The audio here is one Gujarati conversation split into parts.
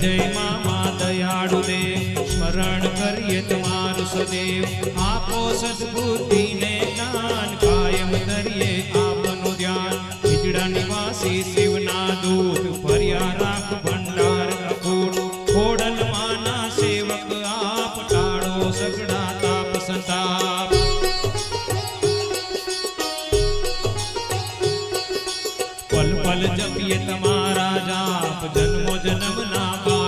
દયાળુ દેવ, સ્મરણ કરીએ તમારું સદેવ. આપો સદબુદ્ધિને જ્ઞાન કાયમ ધરીએ આપનું ધ્યાન. ખીજડા નિવાસી શિવના દૂત ફર્યા રાખ, ભંડાર અખૂટ ખોડલમાંના સેવક આપ ટાળો સગડા પલ જપીએ તમારા જાપ જન્મો જન્મના બાળો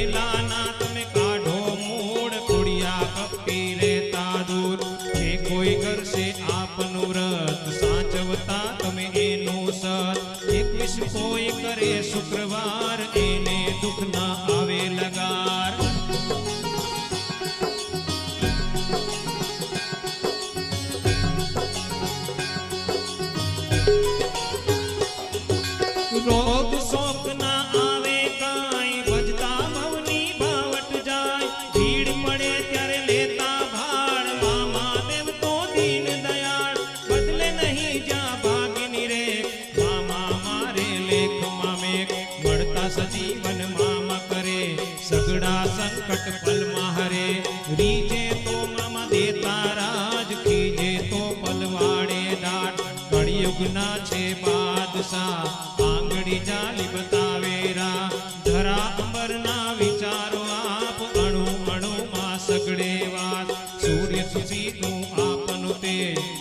મેલાના તમે કાઢો મૂળ, કુડિયા કપી રહેતા દૂર. જે કોઈ કરશે આપનું વ્રત સાચવતા તમે એનું સત કોઈ કરે શુક્રવાર, એને દુઃખ ના આવે લગાર મામા દેતા રાજ કીજે તો પલવાડે દાટ છે બાદશાહ આંગળી જાલી બતાવે રા વિચારો આપ અણુ અણુમાં સગડે વાત સૂર્ય સુધીનું તે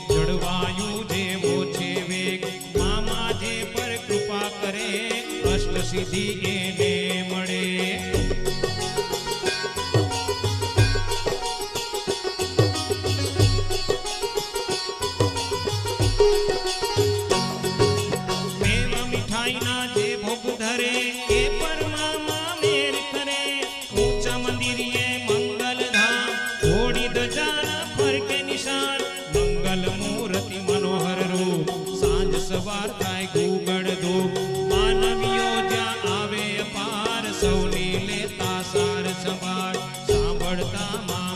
જળવાયુ જેવો છે વેગ મામા જે પર કૃપા કરે અષ્ટ સિદ્ધિ એને મંગલ મૂર્તિ મનોહર રૂપ સાંજ સવાર થાય ગુગળ ધૂપ માનવીઓ જ્યાં આવે અપાર સૌને લેતા સાર સંભાળ સાંભળતા મામા